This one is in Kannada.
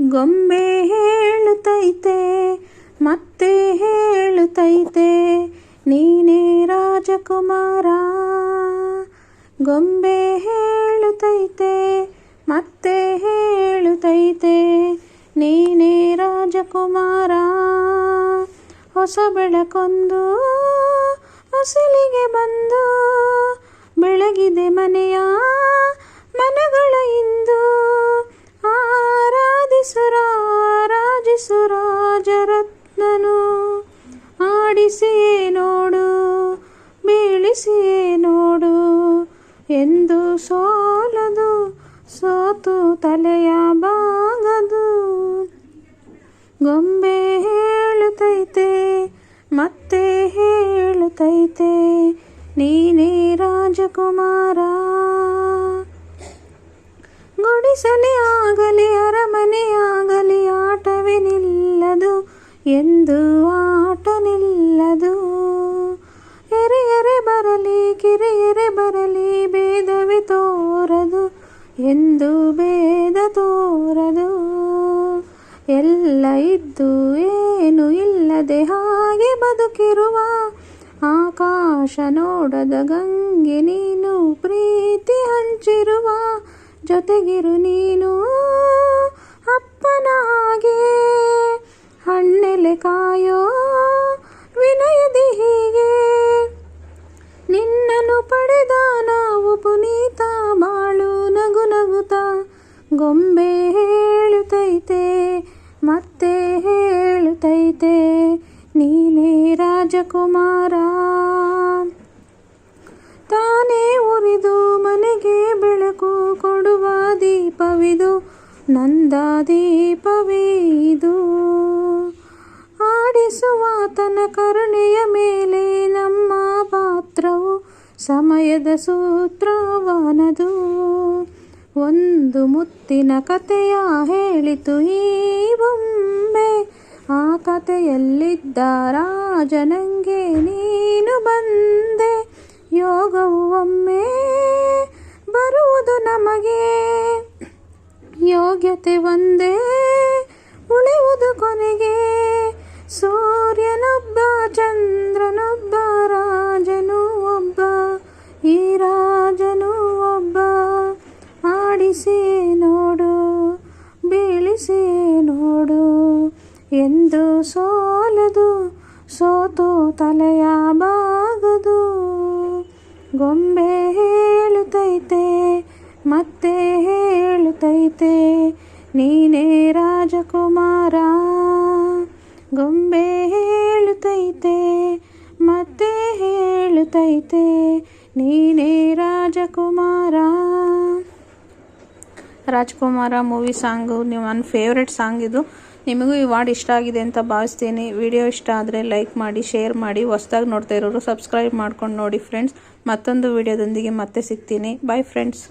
ಗೊಂಬೆ ಹೇಳುತ್ತೈತೆ ಮತ್ತೆ ಹೇಳುತ್ತೈತೆ ನೀನೇ ರಾಜಕುಮಾರ. ಗೊಂಬೆ ಹೇಳುತ್ತೈತೆ ಮತ್ತೆ ಹೇಳುತ್ತೈತೆ ನೀನೇ ರಾಜಕುಮಾರ. ಹೊಸ ಬೆಳಕೊಂದು, ಹೊಸಲಿಗೆ ಬಂದು ಬೆಳಗಿದೆ ಆರಾಧಿಸು ರಾಜರತ್ನನು ಆಡಿಸಿಯೇ ನೋಡು, ಬೀಳಿಸಿಯೇ ನೋಡು. ಎಂದು ಸೋಲದು, ಸೋತು ತಲೆಯ ಬಾಗದು ಗೊಂಬೆ ಹೇಳುತ್ತೈತೆ, ಮತ್ತೆ ಹೇಳುತ್ತೈತೆ, ನೀನೇ ರಾಜಕುಮಾರ. ಗುಡಿಸಲೇ ಆಗಲಿ ಅರಮನೆಯಾಗಲಿ ಆಟವೇ ನಿಲ್ಲದು, ಎಂದು ಆಟ ನಿಲ್ಲದು. ಎರೆಯರೆ ಬರಲಿ, ಕಿರಿಯರೆ ಬರಲಿ, ಭೇದವೇ ತೋರದು, ಎಂದು ಭೇದ ತೋರದು. ಎಲ್ಲ ಇದ್ದು ಏನು ಇಲ್ಲದೆ ಹಾಗೆ ಬದುಕಿರುವ ಆಕಾಶ ನೋಡದ ಗಂಗೆ ನೀನು ಪ್ರೀತಿ ಹಂಚಿರುವ ಜೊತೆಗಿರು ನೀನು ಅಪ್ಪನ ಹಾಗೆ ಹಣ್ಣೆಲೆ ಕಾಯೋ ವಿನಯದಿ ಹೀಗೆ. ನಿನ್ನನ್ನು ಪಡೆದ ನಾವು ಪುನೀತ ಬಾಳು ನಗು ನಗುತ ಗೊಂಬೆ ಹೇಳುತ್ತೈತೆ, ಮತ್ತೆ ಹೇಳುತ್ತೈತೆ, ನೀನೇ ರಾಜಕುಮಾರ. ತಾನೇ ಉರಿದು ದೀಪವಿದು ನಂದ ದೀಪವಿದು ಆಡಿಸುವಾತನ ಕರುಣೆಯ ಮೇಲೆ ನಮ್ಮ ಪಾತ್ರವು ಸಮಯದ ಸೂತ್ರವಾನದು. ಒಂದು ಮುತ್ತಿನ ಕಥೆಯ ಹೇಳಿತು ಈ ಬೊಂಬೆ. ಆ ಕಥೆಯಲ್ಲಿದ್ದ ರಾಜನಂಗೆ ನೀನು ಬಂದೆ. ಯೋಗವು ಒಮ್ಮೆ ಬರುವುದು ನಮಗೆ. ಯೋಗ್ಯತೆ ಒಂದೇ. ಉಳಿಯುವುದು ಕೊನೆಗೆ ಸೂರ್ಯನೊಬ್ಬ, ಚಂದ್ರನೊಬ್ಬ, ರಾಜನು ಒಬ್ಬ, ಈ ರಾಜನು ಒಬ್ಬ. ಆಡಿಸಿ ನೋಡು, ಬೀಳಿಸಿ ನೋಡು. ಎಂದು ಸೋಲದು, ಸೋತು ತಲೆಯ ಬಾಗದು. ಗೊಂಬೆ ಹೇಳುತ್ತೈತೆ ಮತ್ತೆ ಹೇಳುತ್ತೈತೆ ನೀನೇ ರಾಜಕುಮಾರ. ರಾಜ್ಕುಮಾರ ಮೂವಿ ಸಾಂಗು ನೀವು ನನ್ನ ಫೇವ್ರೆಟ್ ಸಾಂಗ್ ಇದು. ನಿಮಗೂ ಈ ವಾರ್ಡ್ ಇಷ್ಟ ಆಗಿದೆ ಅಂತ ಭಾವಿಸ್ತೀನಿ. ವಿಡಿಯೋ ಇಷ್ಟ ಆದರೆ ಲೈಕ್ ಮಾಡಿ ಶೇರ್ ಮಾಡಿ. ಹೊಸ್ದಾಗಿ ನೋಡ್ತಾ ಇರೋರು ಸಬ್ಸ್ಕ್ರೈಬ್ ಮಾಡ್ಕೊಂಡು ನೋಡಿ ಫ್ರೆಂಡ್ಸ್ ಮತ್ತೊಂದು ವಿಡಿಯೋದೊಂದಿಗೆ ಮತ್ತೆ ಸಿಗ್ತೀನಿ. Bye friends